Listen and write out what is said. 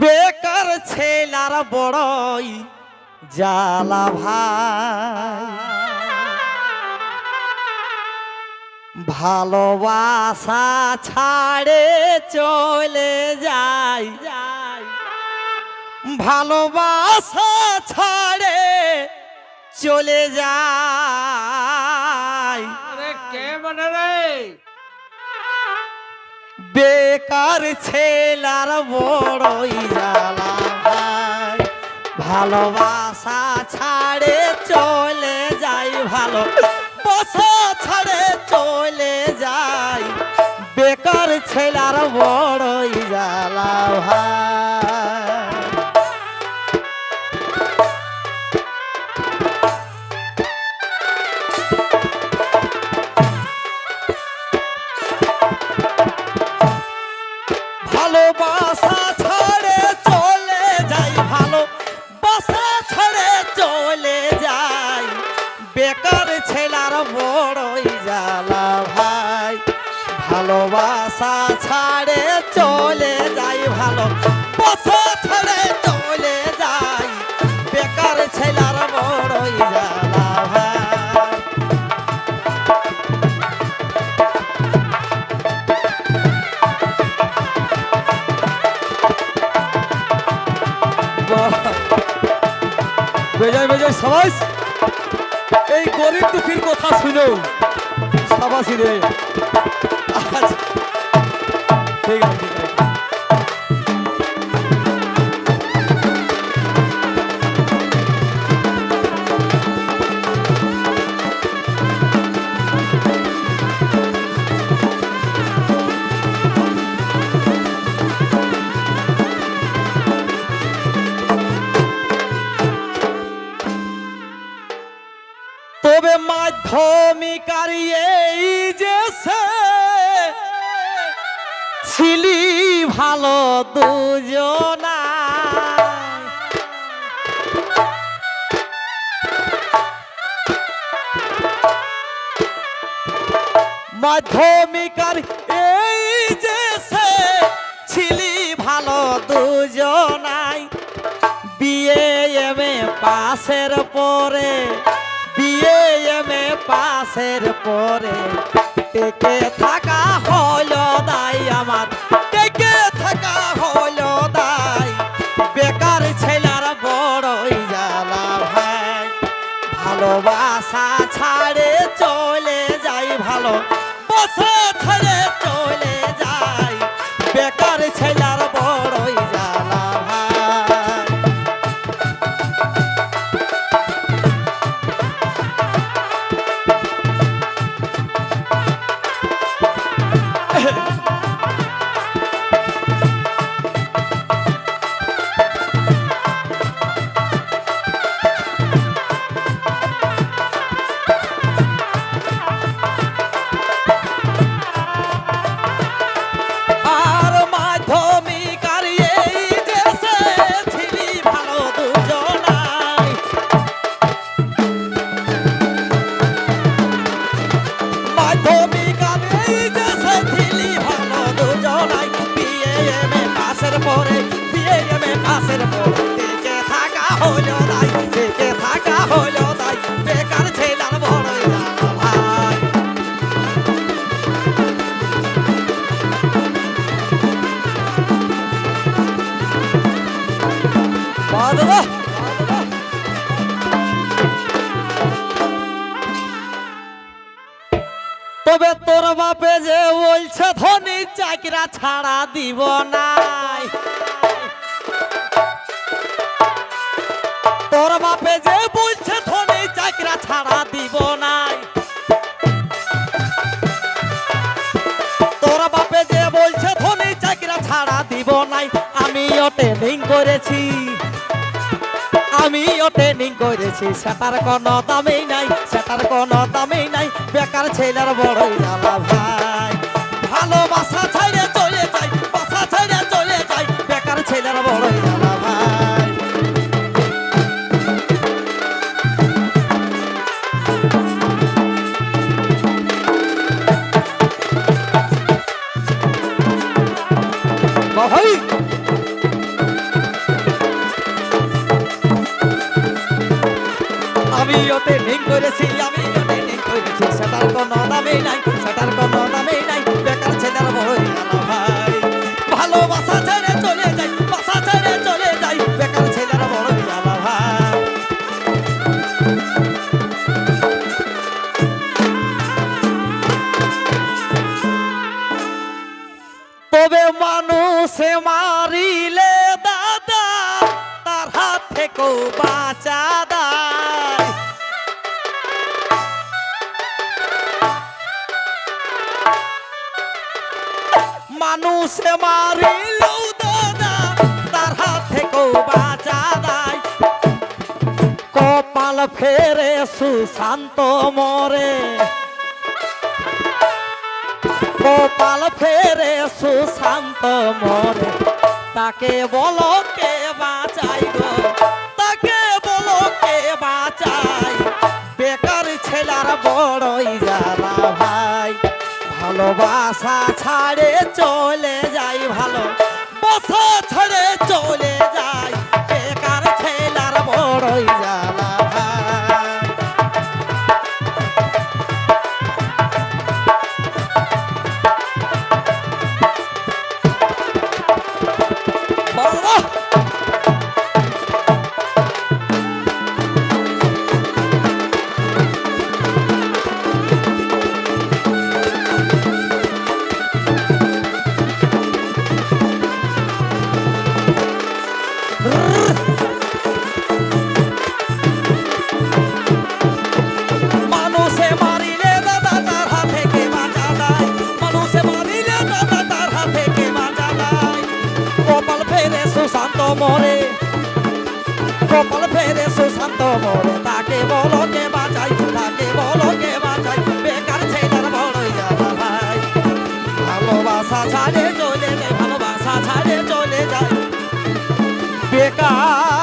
বেকার ছেলার বড়ই জ্বালা ভাই। ভালোবাসা ছাড়ে চলে যাই। ভালোবাসা ছাড়ে চলে যায় কে মানে রে? বেকার ছেলার বড়ই জ্বালা ভালোবাসা ছাড়ে চলে যাই, ভালো বাসা ছাড়ে চলে যাই। বেকার ছেলার বড়ই জ্বালা ভাই। ভালো, বাসা ছেড়ে চলে যায় বেকার ছেলার বড়ই জ্বালা ভাই। ভালোবাসা ছাড়ে চলে যাই ভালো। বেজায় বেজায় সবাই এই গরিব দুঃখীর কথা শুনো। সাবাসি রে। আচ্ছা। ঠিক আছে ঠিক আছে। তবে মাধ্যমিকার এই যে ছিলি ভালো দুজনা মাধ্যমিক আর এই যে ছিলি ভালো দুজনাই। বিয়ে এম, এ, পাশের পরে বিয়ে এম এ পাশের পরে। টেকে থাকা হলো দাই আমার। টেকে থাকা হলো দাই। বেকার ছেলার বড়ই জ্বালা ভাই। ভালোবাসা ছাড়ে চলে যাই ভালো। বাসা ছাড়ে চলে এ টিকে থাকা হলো টিকে থাকা হলো দাই বেকার ছেলার বাদবা তবে তোর বাপে যে বলছে, ধনী চাকরা ছাড়া দিব নাই। তোর বাপে যে চাকরা ছাড়া দিব নাই। তোর বাপে যে বলছে চাকরা ছাড়া দিব নাই। ট্রেনিং করেছি। করেছি। সেটার কোনো দামেই নাই, সেটার কোনো দামেই নাই। বেকার ছেলের বড়ই ভাই ভালোবাসা কোনো দামই নাই, সেটার কোনো দামই নাই। বেকার ছেলের ভাই। ভালোবাসা ছেড়ে চলে যাই, বাসা ছেড়ে চলে যাই, বেকার ছেলের আলো ভাই। তবে মানুষে মারিলে দাদা, তার হাত থেকেও বাঁচা দেয় মানুষে মারিলেও দাদা তার হাত থেকেও বাঁচা কপাল ফেরে, সুশান্ত মরে। কপাল ফেরে, সুশান্ত মরে। তাকে বলো কে বাঁচাই তাকে বলো কে বাঁচাই। বেকার ছেলার বড়ই জ্বালা ভাই। ভালোবাসা ছাড়ে চলে যাই ভালো। বাসা ছাড়ে চলে যাই ভালোবাসা ছাড়ে চলে যায় ভালোবাসা ছাড়ে চলে যায়। বেকার